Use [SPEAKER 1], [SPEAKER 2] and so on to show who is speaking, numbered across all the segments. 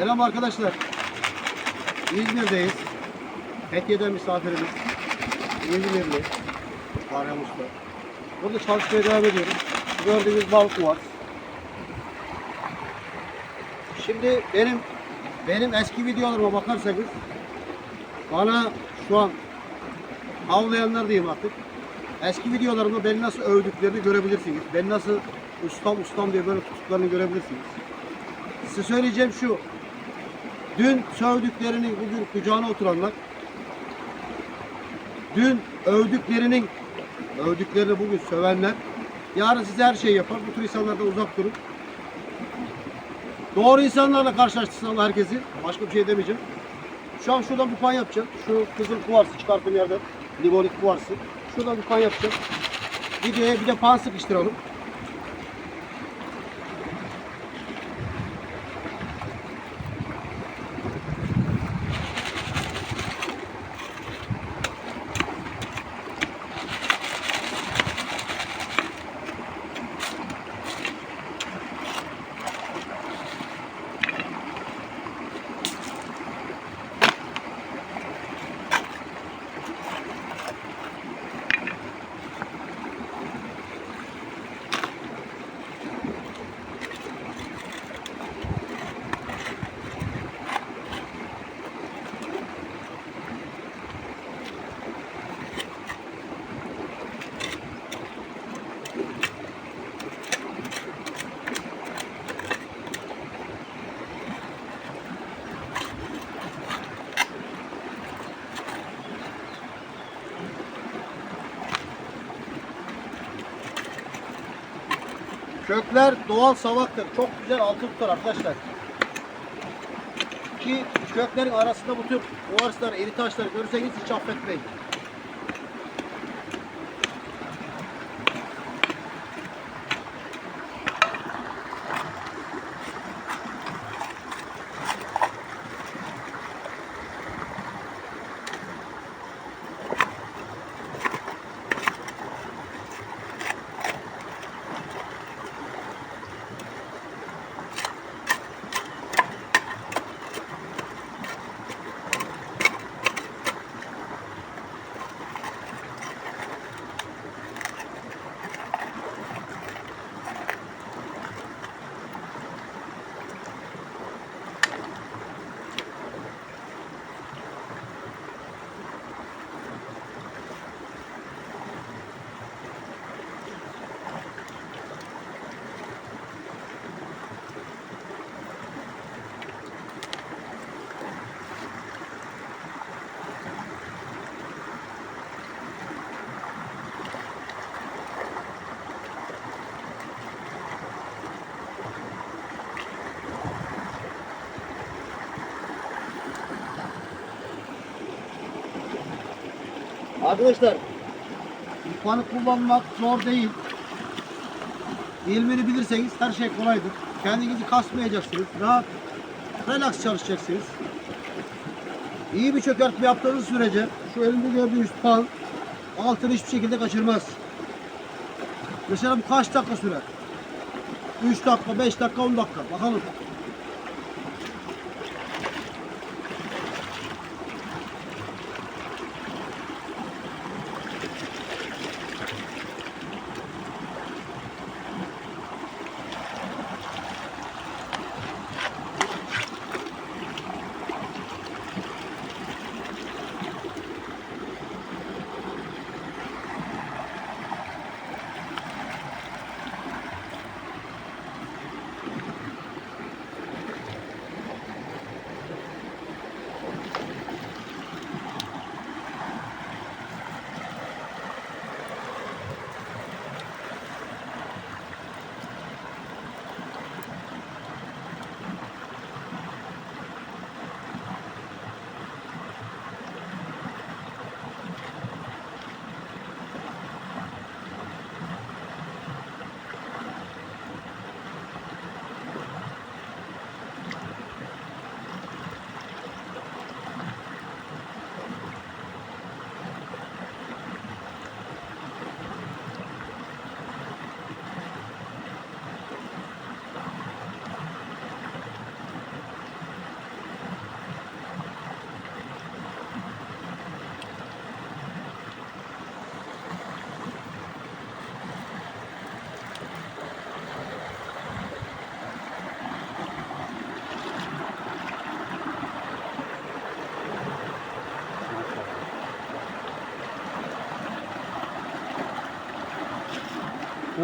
[SPEAKER 1] Selam arkadaşlar. İzmir'deyiz. Fethiye'den misafirimiz. İzmirli. Farhan Usta. Burada çalışmaya devam ediyoruz. Gördüğünüz balık var. Şimdi benim benim eski videolarıma bakarsanız bana şu an avlayanlar diyeyim artık. Eski videolarımda beni nasıl övdüklerini görebilirsiniz. Beni nasıl ustam ustam diye böyle tuttuklarını görebilirsiniz. Size söyleyeceğim şu. Dün sövdüklerinin bugün kucağına oturanlar, dün övdüklerinin övdüklerini bugün sövenler, yarın size her şeyi yapar. Bu tür insanlardan uzak durun. Doğru insanlarla karşılaştırsın Allah herkesi. Başka bir şey demeyeceğim. Şu an şuradan bir pan yapacağım. Şu kızıl kuvarsı çıkarttığım yerden. Limonit kuvarsı. Şuradan bir pan yapacağım. Videoya bir de pan sıkıştıralım. Kökler doğal savaktır. Çok güzel altın tutar arkadaşlar. Ki köklerin arasında bu tür ovarslar, eri taşları görürseniz hiç affetmeyin. Arkadaşlar İpanı kullanmak zor değil. İlmini bilirseniz her şey kolaydır. Kendinizi kasmayacaksınız. Rahat, relax çalışacaksınız. İyi bir çökertme yaptığınız sürece şu elimde gördüğünüz pan altını hiçbir şekilde kaçırmaz. Mesela bu kaç dakika sürer? 3 dakika, 5 dakika, 10 dakika. Bakalım.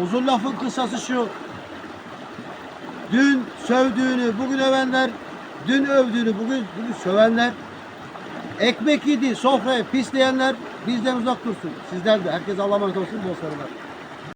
[SPEAKER 1] Uzun lafın kısası şu. Dün sövdüğünü bugün övenler, dün övdüğünü bugün, bugün sövenler, ekmek yedi sofraya pisleyenler bizden uzak dursun. Sizden de. Herkes Allah'a emanet olsun. Sarılar.